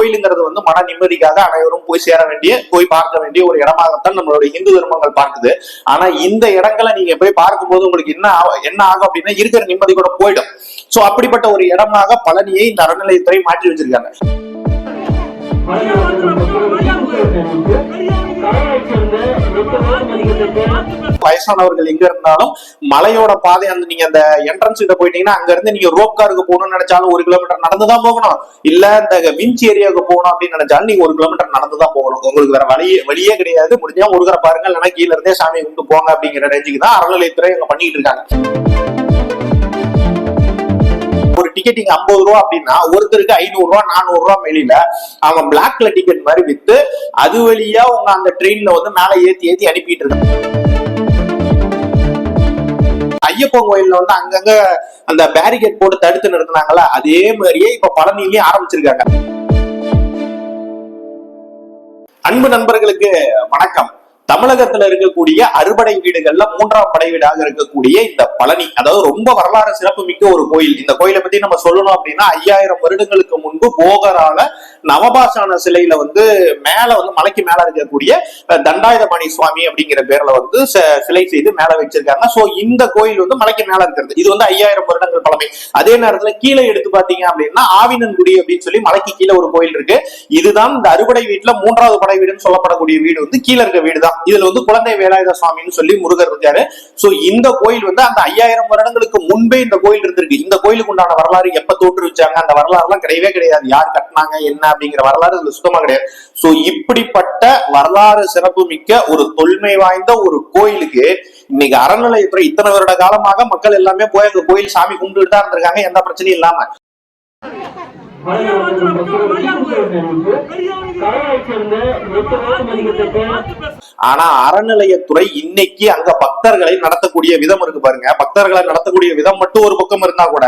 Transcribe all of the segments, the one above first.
கோயிலுங்கிறது வந்து மன நிம்மதிக்காக அனைவரும் போய் சேர வேண்டிய போய் பார்க்க வேண்டிய ஒரு இடமாகத்தான் நம்மளுடைய இந்து தர்மங்கள் பார்க்குது. ஆனா இந்த இடங்களை நீங்க போய் பார்க்கும்போது உங்களுக்கு என்ன ஆகும்- என்ன ஆகும் அப்படின்னா இருக்கிற நிம்மதி கூட போயிடும். சோ அப்படிப்பட்ட ஒரு இடமாக பழனியை இந்த அறநிலையத்துறை மாற்றி வச்சிருக்காங்க. வயசானவர்கள் எங்க இருந்தாலும் மலையோட பாதை அந்த நீங்க அந்த என்ட்ரன்ஸ் கிட்ட போயிட்டீங்கன்னா அங்க இருந்து நீங்க ரோப் காருக்கு போகணும்னு நினைச்சாலும் ஒரு கிலோமீட்டர் நடந்துதான் போகணும். இல்ல இந்த விஞ்ச் ஏரியாவுக்கு போகணும் அப்படின்னு நினைச்சாலும் நீங்க ஒரு கிலோமீட்டர் நடந்து தான் போகணும். உங்களுக்கு வேற வழியே வழியே கிடையாது. முடிஞ்சா முருகரை பாருங்க இல்லைன்னா கீழ இருந்தே சாமி கும்பிட்டு போங்க அப்படிங்கிற ரேஞ்சுக்கு தான் அறநிலையத்துறை இவங்க பண்ணிட்டு இருக்காங்க. டிக்கெட் இங்க ஐம்பது ரூபா அப்படின்னா ஒருத்தருக்கு ஐநூறு ரூபா நானூறு ரூபா வெளியில அவன் பிளாக்ல டிக்கெட் மாதிரி வித்து அது வழியா உங்க அந்த ட்ரெயின்ல வந்து மேல ஏத்தி ஏத்தி அனுப்பிட்டு இருக்காங்க. ஐயப்பன் கோயில்ல வந்து அங்கங்க அந்த பேரிகேட் போட்டு தடுத்து நிறுத்தினாங்களா அதே மாதிரியே இப்ப பழனிலயும் ஆரம்பிச்சிருக்காங்க. அன்பு நண்பர்களுக்கு வணக்கம். தமிழகத்துல இருக்கக்கூடிய அறுபடை வீடுகள்ல மூன்றாம் படை வீடாக இருக்கக்கூடிய இந்த பழனி அதாவது ரொம்ப வரலாறு சிறப்புமிக்க ஒரு கோயில். இந்த கோயிலை பத்தி நம்ம சொல்லணும் அப்படின்னா ஐயாயிரம் வருடங்களுக்கு முன்பு போகரால நவபாஷான சிலையில வந்து மேல வந்து மலைக்கு மேல இருக்கக்கூடிய தண்டாயுதபாணி சுவாமி அப்படிங்கிற பேர்ல வந்து ச- சிலை செய்து மேல வச்சிருக்காங்க. சோ இந்த கோயில் வந்து மலைக்கு மேல இருக்கிறது. இது வந்து ஐயாயிரம் வருடங்கள் பழமை. அதே நேரத்துல கீழே எடுத்து பாத்தீங்க அப்படின்னா ஆவினன்குடி அப்படின்னு சொல்லி மலைக்கு கீழே ஒரு கோயில் இருக்கு. இதுதான் இந்த அறுபடை வீட்டுல மூன்றாவது படை வீடுன்னு சொல்லப்படக்கூடிய வீடு வந்து கீழே இருக்க வீடு தான் இதுல வந்து குழந்தை வேலாயுத சுவாமின்னு சொல்லி முருகர் இருக்காரு. சோ இந்த கோயில் வந்து அந்த ஐயாயிரம் வருடங்களுக்கு முன்பே இந்த கோயில் இருந்திருக்கு. இந்த கோயிலுக்கு உண்டான வரலாறு எப்ப தோற்றுவிச்சாங்க? அந்த வரலாறு எல்லாம் கிடையவே கிடையாது. யார் கட்டினாங்க என்ன அப்படிங்கிற வரலாறு இதுல சுத்தமா கிடையாது. சோ இப்படிப்பட்ட வரலாறு சிறப்பு மிக்க ஒரு தொல்மை வாய்ந்த ஒரு கோயிலுக்கு இன்னைக்கு அறநிலையத்துறை இத்தனை வருட காலமாக மக்கள் எல்லாமே போய் அந்த கோயில் சாமி கும்பிட்டுட்டு தான் இருந்திருக்காங்க. எந்த பிரச்சனையும் இல்லாம. ஆனா அறநிலையத்துறை இன்னைக்கு அங்க பக்தர்களை நடத்தக்கூடிய விதம் இருக்கு பாருங்க. பக்தர்களை நடத்தக்கூடிய விதம் மட்டும் ஒரு பக்கம் இருந்தா கூட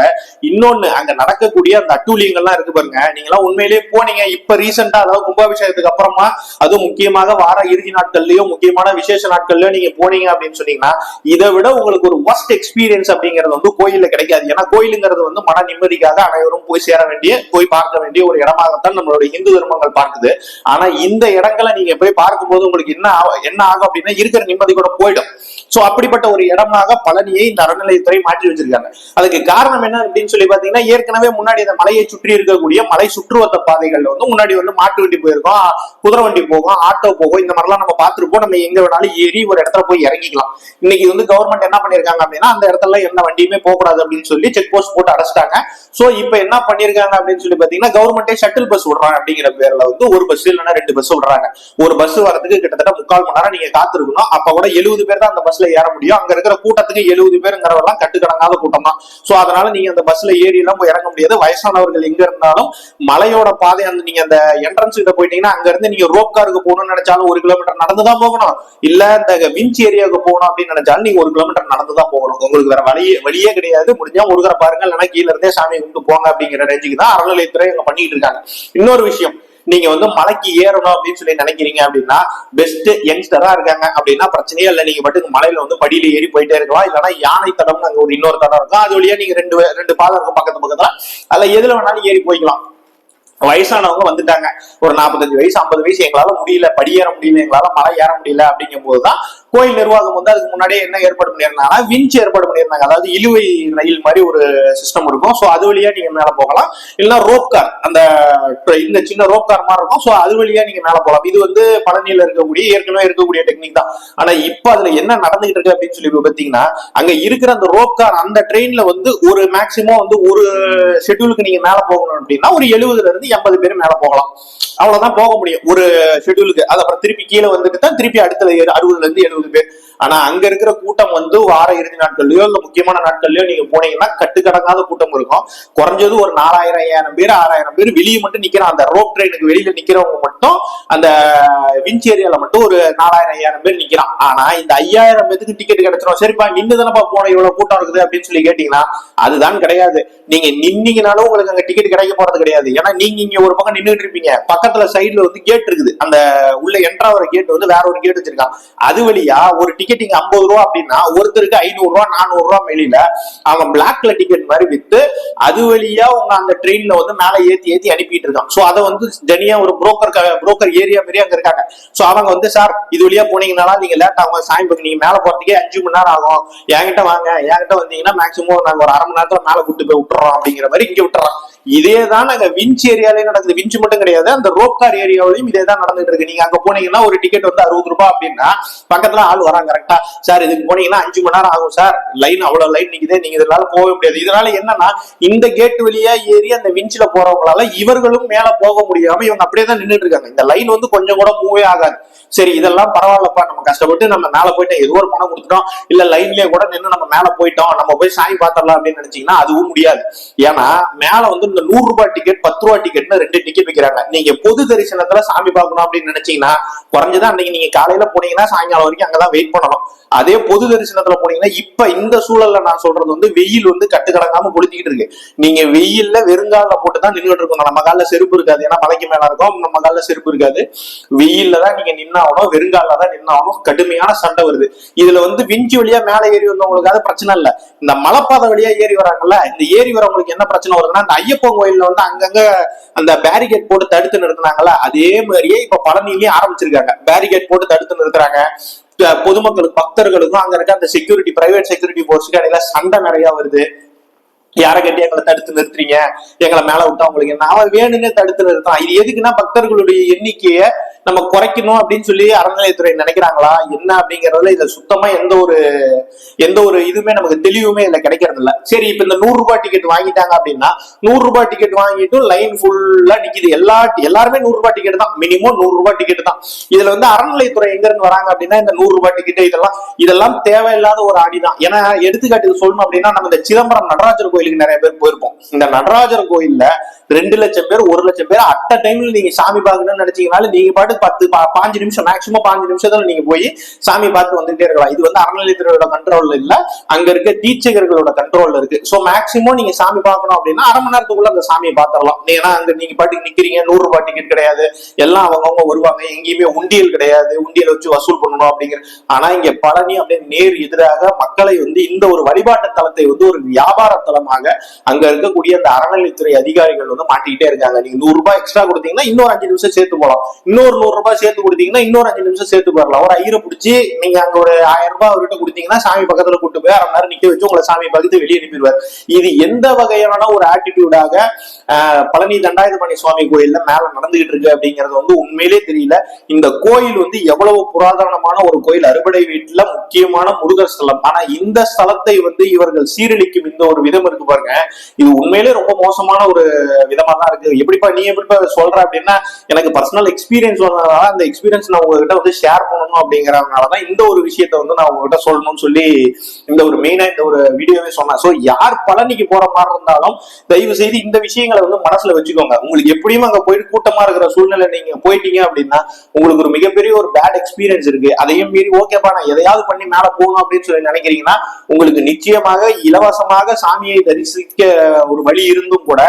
இன்னொன்னு அங்க நடக்கக்கூடிய அந்த அட்டூழியங்கள்லாம் இருக்கு பாருங்க. நீங்க எல்லாம் உண்மையிலேயே போனீங்க இப்ப ரீசெண்டா அதாவது கும்பாபிஷேகத்துக்கு அப்புறமா அதுவும் முக்கியமாக வார இறுதி நாட்கள்லயும் முக்கியமான விசேஷ நாட்கள்லயும் நீங்க போனீங்க அப்படின்னு சொன்னீங்கன்னா இதை விட உங்களுக்கு ஒரு ஒஸ்ட் எக்ஸ்பீரியன்ஸ் அப்படிங்கிறது வந்து கோயில்ல கிடைக்காது. ஏன்னா கோயிலுங்கிறது வந்து மன நிம்மதிக்காக அனைவரும் போய் சேர வேண்டிய போய் பார்க்க வேண்டிய ஒரு இடமாகத்தான் நம்மளுடைய இந்து தர்மங்கள் பார்க்குது. ஆனா இந்த இடங்களை நீங்க போய் பார்க்கும்போது உங்களுக்கு என்ன ஆகும்- என்ன ஆகும் அப்படின்னா இருக்கிற நிம்மதி கூட போயிடும். சோ அப்படிப்பட்ட ஒரு இடமாக பழனியை இந்த அறநிலையத்துறை மாற்றி வச்சிருக்காங்க. அதுக்கு காரணம் என்ன அப்படின்னு சொல்லி பாத்தீங்கன்னா ஏற்கனவே முன்னாடி அந்த மலையை சுற்றி இருக்கக்கூடிய மலை சுற்றுவத்த பாதைகள்ல வந்து முன்னாடி வந்து மாட்டு வண்டி போயிருக்கோம் குதிரை வண்டி போகும் ஆட்டோ போகும் இந்த மாதிரிலாம் நம்ம பார்த்துருப்போம். நம்ம எங்க வேணாலும் ஏறி ஒரு இடத்துல போய் இறங்கிக்கலாம். இன்னைக்கு வந்து கவர்மெண்ட் என்ன பண்ணிருக்காங்க அப்படின்னா அந்த இடத்துல எந்த வண்டியுமே போகக்கூடாது அப்படின்னு சொல்லி செக் போஸ்ட் போட்டு அடைச்சிட்டாங்க. சோ இப்போ என்ன பண்ணிருக்காங்க அப்படின்னு சொல்லி பாத்தீங்கன்னா கவர்மெண்டே ஷட்டில் பஸ் விடுறாங்க அப்படிங்கிற பேர்ல வந்து ஒரு பஸ் இல்லைன்னா ரெண்டு பஸ் விடுறாங்க. ஒரு பஸ் வரதுக்கு கிட்டத்தட்ட முக்கால் மணி நேரம் நீங்க காத்திருக்கணும். அப்ப கூட எழுபது பேர் தான் அந்த பஸ்ல ஏற முடியும். அங்க இருக்கிற கூட்டத்துக்கு எழுபது பேருங்கிறவெல்லாம் கட்டுக்கடங்காத கூட்டம் தான். சோ அதனால நீங்க அந்த பஸ்ல ஏறி எல்லாம் போய் இறங்க முடியாது. வயசானவர்கள் எங்க இருந்தாலும் மலையோட பாதை அந்த நீங்க அந்த என்ட்ரன்ஸ் கிட்ட போயிட்டீங்கன்னா அங்க இருந்து நீங்க ரோப் காருக்கு போகணும்னு நினைச்சாலும் ஒரு கிலோமீட்டர் நடந்துதான் போகணும். இல்ல இந்த விஞ்ச் ஏரியாவுக்கு போகணும் அப்படின்னு நினைச்சாலும் நீங்க ஒரு கிலோமீட்டர் நடந்து தான் போகணும். உங்களுக்கு வேற வழியே வழியே கிடையாது. முடிஞ்சா முருகரை பாருங்க. இல்லைன்னா கீழ இருந்தே சாமி கும்பிட்டு போங்க அப்படிங்கிற ரேஞ்சுக்கு தான் அறநிலையத்துறை அங்க பண்ணிட்டு இருக்காங்க. இன்னொரு விஷயம் நீங்க வந்து மலைக்கு ஏறணும் அப்படின்னு சொல்லி நினைக்கிறீங்க அப்படின்னா பெஸ்ட் யங்ஸ்டரா இருக்காங்க அப்படின்னா பிரச்சனையே இல்லை. நீங்க மட்டும் மலையில வந்து படியில ஏறி போயிட்டே இருக்கலாம். இல்லைன்னா யானை தடம்னு அங்க ஒரு இன்னொரு தடம் இருக்கும். அது வழியா நீங்க ரெண்டு ரெண்டு பாலம் இருக்கும் பக்கத்து பக்கத்துல. அதுல எதுல வேணாலும் ஏறி போய்க்கலாம். வயசானவங்க வந்துட்டாங்க. ஒரு நாற்பத்தஞ்சு வயசு ஐம்பது வயசு எங்களால முடியல படியேற முடியல எங்களால மலை ஏற முடியல அப்படிங்கும் போதுதான் கோயில் நிர்வாகம் வந்து அதுக்கு முன்னாடியே என்ன ஏற்பாடு பண்ணியிருந்தாங்கன்னா விஞ்ச் ஏற்பாடு பண்ணியிருந்தாங்க. அதாவது இழுவை ரயில் மாதிரி ஒரு சிஸ்டம் இருக்கும். ஸோ அது வழியா நீங்க மேல போகலாம். இல்லைன்னா ரோப் கார் அந்த இந்த சின்ன ரோப் கார் மாதிரி இருக்கும். ஸோ அது வழியா நீங்க மேல போகலாம். இது வந்து பழனியில இருக்கக்கூடிய ஏற்கனவே இருக்கக்கூடிய டெக்னிக் தான். ஆனா இப்ப அதுல என்ன நடந்துகிட்டு இருக்கு அப்படின்னு சொல்லி பார்த்தீங்கன்னா அங்க இருக்கிற அந்த ரோப் கார் அந்த ட்ரெயின்ல வந்து ஒரு மேக்சிமம் வந்து ஒரு ஷெட்யூலுக்கு நீங்க மேல போகணும் அப்படின்னா ஒரு எழுபதுல இருந்து எண்பது பேர் மேல போகலாம். அவ்வளவுதான் போக முடியும். ஒரு ஷெட்யூலுக்கு அது அப்புறம் திருப்பி கீழே வந்துட்டு தான் திருப்பி அடுத்த அறுபதுல இருந்து எழுபது பேர். ஆனா அங்க இருக்கிற கூட்டம் வந்து வார இறுதி நாட்கள்லயோ இல்ல முக்கியமான நாட்கள்லயோ நீங்க போனீங்கன்னா கட்டுக்கடங்காத கூட்டம் இருக்கும். குறைஞ்சது ஒரு நாலாயிரம் ஐயாயிரம் பேர் ஆறாயிரம் பேர் வெளியே மட்டும் நிக்கிறான் அந்த ரோப் ட்ரெயினுக்கு வெளியில நிக்கிறவங்க மட்டும் அந்த விஞ்ச் ஏரியால மட்டும் ஒரு நாலாயிரம் ஐயாயிரம் பேர் நிக்கிறான். ஆனா இந்த ஐயாயிரம் பேருக்கு டிக்கெட் கிடைச்சிடும் சரிப்பா நின்று தானப்பா போன இவ்வளவு கூட்டம் இருக்குது அப்படின்னு சொல்லி கேட்டீங்கன்னா அதுதான் கிடையாது. நீங்க நின்னீங்கனாலும் உங்களுக்கு அங்க டிக்கெட் கிடைக்க போறது கிடையாது. ஏன்னா நீங்க இங்க ஒரு பக்கம் நின்றுட்டு இருப்பீங்க. பக்கத்துல சைடுல வந்து கேட் இருக்குது. அந்த உள்ள என்ட்ராகிற கேட் வந்து வேற ஒரு கேட் வச்சிருக்கான். அது வழியா ஒரு டிக்கெட் இங்க ஐம்பது ரூபா அப்படின்னா ஒருத்தருக்கு ஐநூறு ரூபா நானூறு ரூபா வெளியில அவன் பிளாக்ல டிக்கெட் மாதிரி வித்து அது வழியா உங்க அந்த ட்ரெயின்ல வந்து மேல ஏத்தி ஏத்தி அனுப்பிட்டு இருக்கான் சோ அதை வந்து தனியா ஒரு புரோக்கர் புரோக்கர் ஏரியா மாரி அங்க இருக்காங்க. சோ அவங்க வந்து சார் இது வழியா போனீங்கன்னா நீங்க லேட் ஆகும் சாயம்புக்கு நீங்க மேல போறதுக்கே அஞ்சு மணி நேரம் ஆகும். என்கிட்ட வாங்க. என்கிட்ட வந்தீங்கன்னா மேக்சிமம் நாங்க ஒரு அரை மணி நேரத்துல மேல கூட்டு போய் விட்டுறோம். அப்படிங்கிற மாதிரி இங்க விட்டுறோம் இதே தான் நாங்க விஞ்ச் ஏரியாலே நடக்குது. விஞ்ச் மட்டும் கிடையாது. அந்த ரோப்கார் ஏரியாவிலையும் இதே தான் நடந்துட்டு இருக்கு. நீங்க அங்க போனீங்கன்னா ஒரு டிக்கெட் வந்து அறுபது ரூபாய் அப்படின்னா பக்கத்துல ஆள் வராங்க. கரெக்டா சார் இதுக்கு போனீங்கன்னா அஞ்சு மணி நேரம் ஆகும் சார் லைன் அவ்வளவு லைன் நிக்குதே. நீங்க இதனால போக முடியாது. இதனால என்னன்னா இந்த கேட் வழியா ஏறி அந்த விஞ்சில போறவங்களால இவர்களும் மேல போக முடியாம இவங்க அப்படியே தான் நின்னுட்டு இருக்காங்க. இந்த லைன் வந்து கொஞ்சம் கூட மூவே ஆகாது. சரி இதெல்லாம் பரவாயில்லப்பா. நம்ம கஷ்டப்பட்டு நம்ம மேல போயிட்டோம் ஏதோ ஒரு பணம் கொடுத்துட்டோம். இல்ல லைன்லயே கூட நின்று நம்ம மேல போயிட்டோம். நம்ம போய் சாமி பாத்திரலாம் அப்படின்னு நினைச்சீங்கன்னா அதுவும் முடியாது. ஏன்னா மேல வந்து இந்த நூறு ரூபாய் டிக்கெட் பத்து ரூபாய் டிக்கெட்னு ரெண்டு டிக்கெட் விற்கிறாங்க நீங்க பொது தரிசனத்துல சாமி பார்க்கணும் அப்படின்னு நினைச்சீங்கன்னா குறைஞ்சதான் அன்னைக்கு நீங்க காலையில போனீங்கன்னா சாயங்காலம் வரைக்கும் அங்கதான் வெயிட் பண்ணணும். அதே பொது தரிசனத்துல போனீங்கன்னா இப்ப இந்த சூழல்ல நான் சொல்றது வந்து வெயில் வந்து கட்டுக்கடங்காம கொளுத்திக்கிட்டு இருக்கு. நீங்க வெயில்ல வெறுங்கால போட்டு தான் நின்றுட்டு இருக்கணும். நம்ம காலில் செருப்பு இருக்காது. ஏன்னா மலைக்கு மேல இருக்கும். நம்ம காலில் செருப்பு இருக்காது. வெயில்ல தான் நீங்க நின்னாகணும். வெறுங்கால தான் நின்னாகணும். கடுமையான சண்டை வருது. இதுல வந்து விஞ்சி வழியா மேல ஏறி வந்தவங்களுக்கு பிரச்சனை இல்ல. இந்த மலைப்பாதை வழியா ஏறி வராங்கல்ல இந்த ஏறி வரவங்களுக்கு என்ன பிரச்சனை வருதுன்னா இந்த ஐயப்பன் கோயில்ல வந்து அங்கங்க அந்த பேரிகேட் போட்டு தடுத்து நிறுத்தினாங்கல்ல அதே மாதிரியே இப்ப பழனிலயும் ஆரம்பிச்சிருக்காங்க. பேரிகேட் போட்டு தடுத்து நிறுத்துறாங்க. பொதுமக்களுக்கு பக்தர்களுக்கும் அங்க இருக்க அந்த செக்யூரிட்டி பிரைவேட் செக்யூரிட்டி போர்ஸுக்கு இடையில சண்டை நிறைய வருது. யாரை கட்டி எங்களை தடுத்து நிறுத்துறீங்க? எங்களை மேல விட்டா உங்களுக்கு நான் அவன் வேணும்னே தடுத்து நிறுத்தான் இது எதுக்குன்னா பக்தர்களுடைய எண்ணிக்கையை நம்ம குறைக்கணும் அப்படின்னு சொல்லி அறநிலையத்துறை நினைக்கிறாங்களா? என்ன அப்படிங்கறதுல இதுல சுத்தமா எந்த ஒரு எந்த ஒரு இதுவுமே நமக்கு தெளிவுமே இதுல கிடைக்கிறது இல்ல சரி இப்ப இந்த நூறு ரூபாய் டிக்கெட் வாங்கிட்டாங்க அப்படின்னா நூறு ரூபாய் டிக்கெட் வாங்கிட்டும் லைன் ஃபுல்லா நிக்குது. எல்லா எல்லாருமே நூறு ரூபாய் டிக்கெட் தான். மினிமம் நூறு ரூபாய் டிக்கெட் தான். இதுல வந்து அறநிலையத்துறை எங்க இருந்து வராங்க அப்படின்னா இந்த நூறு ரூபாய் டிக்கெட் இதெல்லாம் இதெல்லாம் தேவையில்லாத ஒரு அடி தான் ஏன்னா எடுத்துக்காட்டுக்கு சொல்லணும் அப்படின்னா நம்ம இந்த சிதம்பரம் நடராஜர் கோயிலுக்கு நிறைய பேர் போயிருப்போம். இந்த நடராஜர் கோயில்ல ரெண்டு லட்சம் பேர் ஒரு லட்சம் பேர் அட்ட டைம்ல நீங்க சாமி பார்க்கணும்னு நினைச்சீங்கனாலும் நீங்க பாட்டு பத்து பாஞ்சு நிமிஷம் மேக்சிமம் பாஞ்சு நிமிஷத்துல நீங்க போய் சாமி பார்த்து வந்துட்டே இருக்கலாம். இது வந்து அறநிலையத்துறையோட கண்ட்ரோல்ல இல்ல. அங்க இருக்க தீட்சகர்களோட கண்ட்ரோல்ல இருக்கு. சோ மேக்சிமம் நீங்க சாமி பார்க்கணும் அப்படின்னா அரை மணி நேரத்துக்குள்ள அந்த சாமியை பார்த்துடலாம். ஏன்னா அங்க நீங்க பாட்டுக்கு நிக்கிறீங்க நூறு ரூபாய் டிக்கெட் கிடையாது. எல்லாம் அவங்கவங்க வருவாங்க. எங்கேயுமே உண்டியல் கிடையாது. உண்டியல் வச்சு வசூல் பண்ணணும் அப்படிங்கிற. ஆனா இங்க பழனி அப்படியே நேர் எதிராக மக்களை வந்து இந்த ஒரு வழிபாட்டு தலத்தை வந்து ஒரு வியாபார தலமாக அங்க இருக்கக்கூடிய அந்த அறநிலைத்துறை அதிகாரிகள் வந்து மாட்டிக்கிட்டே இருக்காங்க. நீங்க நூறு ரூபாய் எக்ஸ்ட்ரா கொடுத்தீங்கன்னா இன்னொரு அஞ்சு நிமிஷம் சேர்த்து போலாம் இன்னொரு நூறு ரூபாய் சேர்த்து கொடுத்தீங்கன்னா இன்னொரு அஞ்சு நிமிஷம் சேர்த்து போயிடலாம் ஒரு ஐயரை பிடிச்சி நீங்க அங்க ஒரு ஆயிரம் ரூபாய் அவர்கிட்ட கொடுத்தீங்கன்னா சாமி பக்கத்துல கூட்டு போய் அரை மணி நேரம் நிக்க வச்சு உங்களை சாமி பார்த்து வெளியே அனுப்பிடுவார். இது எந்த வகையான ஒரு ஆட்டிடியூடாக பழனி தண்டாயுதபாணி சுவாமி கோயில்ல மேல நடந்துகிட்டு இருக்கு அப்படிங்கிறது வந்து உண்மையிலே தெரியல. இந்த கோயில் வந்து எவ்வளவு புராதனமான ஒரு கோயில். அறுபடை வீட்டுல முக்கியமான முருகர் ஸ்தலம். ஆனா இந்த ஸ்தலத்தை வந்து இவர்கள் சீரழிக்கும் இந்த ஒரு விதம் இருக்கு பாருங்க. இது உண்மையிலே ரொம்ப மோசமான ஒரு விதமா தான் இருக்கு. எப்படிப்பா நீ எப்படிப்பா சொல்ற அப்படின்னா எனக்கு பர்சனல் எக்ஸ்பீரியன்ஸ் அந்த எக்ஸ்பீரியன்ஸ் நான் உங்ககிட்ட வந்து ஷேர் பண்ணணும் அப்படிங்கறதுனாலதான் இந்த ஒரு விஷயத்த வந்து நான் உங்ககிட்ட சொல்லணும்னு சொல்லி இந்த ஒரு மெயினா இந்த ஒரு வீடியோவே சொன்னேன். சோ யார் பழனிக்கு போற மாதிரி இருந்தாலும் தயவு செய்து இந்த விஷயங்களை வந்து மனசுல வச்சுக்கோங்க. உங்களுக்கு எப்படியும் அங்க போயிட்டு கூட்டமா இருக்கிற சூழ்நிலை நீங்க போயிட்டீங்க அப்படின்னா உங்களுக்கு ஒரு மிகப்பெரிய ஒரு பேட் எக்ஸ்பீரியன்ஸ் இருக்கு. அதையும் மீறி ஓகேப்பா நான் எதையாவது பண்ணி மேல போகணும் அப்படின்னு சொல்லி நினைக்கிறீங்கன்னா உங்களுக்கு நிச்சயமாக இலவசமாக சாமியை தரிசிக்க ஒரு வழி இருந்தும் கூட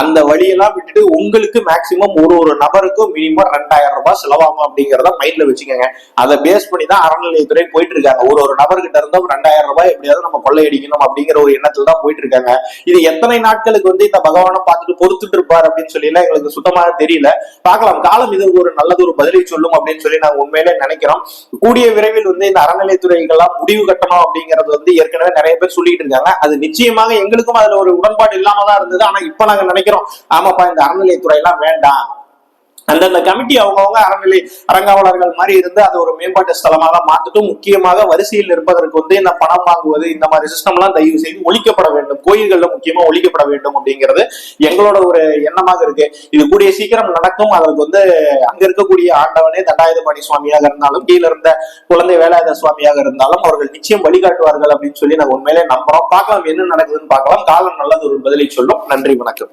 அந்த வழியெல்லாம் விட்டுட்டு உங்களுக்கு மேக்சிமம் ஒரு ஒரு நபருக்கும் மினிமம் ரெண்டாயிரம் ரூபாய் செலவாகும் அப்படிங்கறத மைண்ட்ல வச்சுக்கோங்க. அதை பேஸ் பண்ணி தான் அறநிலையத்துறை போயிட்டு இருக்காங்க ஒரு ஒரு நபர்கிட்ட இருந்தும் ரெண்டாயிரம் ரூபாய் எப்படியாவது நம்ம கொள்ளையடிக்கணும் அப்படிங்கிற ஒரு எண்ணத்துல தான் போயிட்டு இருக்காங்க இது எத்தனை நாட்களுக்கு வந்து இந்த பகவானை பார்த்துட்டு பொறுத்துட்டு இருப்பார் அப்படின்னு சொல்லி எங்களுக்கு சுத்தமாக தெரியல. பார்க்கலாம். காலம் இது ஒரு நல்லது ஒரு பதிலை சொல்லும் அப்படின்னு சொல்லி நாங்க உண்மையிலே நினைக்கிறோம். கூடிய விரைவில் வந்து இந்த அறநிலையத்துறைகள்லாம் முடிவு கட்டணும் அப்படிங்கிறது வந்து ஏற்கனவே நிறைய பேர் சொல்லிட்டு இருக்காங்க. அது நிச்சயமாக எங்களுக்கும் அதுல ஒரு உடன்பாடு இல்லாம தான் இருந்தது. ஆனா இப்ப நாங்க நினைக்கிறோம் ஆமாப்பா இந்த அறநிலையத்துறை எல்லாம் வேண்டாம். அந்தந்த கமிட்டி அவங்கவுங்க அறநிலை அறங்காவலர்கள் மாதிரி இருந்து அது ஒரு மேம்பாட்டு ஸ்தலமாக மாத்திட்டு முக்கியமாக வரிசையில் இருப்பதற்கு வந்து இந்த பணம் வாங்குவது இந்த மாதிரி சிஸ்டம் எல்லாம் தயவு செய்து ஒழிக்கப்பட வேண்டும். கோயில்கள்ல முக்கியமா ஒழிக்கப்பட வேண்டும் அப்படிங்கிறது எங்களோட ஒரு எண்ணமாக இருக்கு. இது கூடிய சீக்கிரம் நடக்கும். அதற்கு வந்து அங்க இருக்கக்கூடிய ஆண்டவனே தண்டாயுதபாணி சுவாமியாக இருந்தாலும் கீழ இருந்த குழந்தை வேலாயுத சுவாமியாக இருந்தாலும் அவர்கள் நிச்சயம் வழிகாட்டுவார்கள் அப்படின்னு சொல்லி நாங்க உண்மையிலே நம்புறோம். பார்க்கலாம் என்ன நடக்குதுன்னு பார்க்கலாம். காலம் நல்லது ஒரு பதிலை சொல்லும். நன்றி வணக்கம்.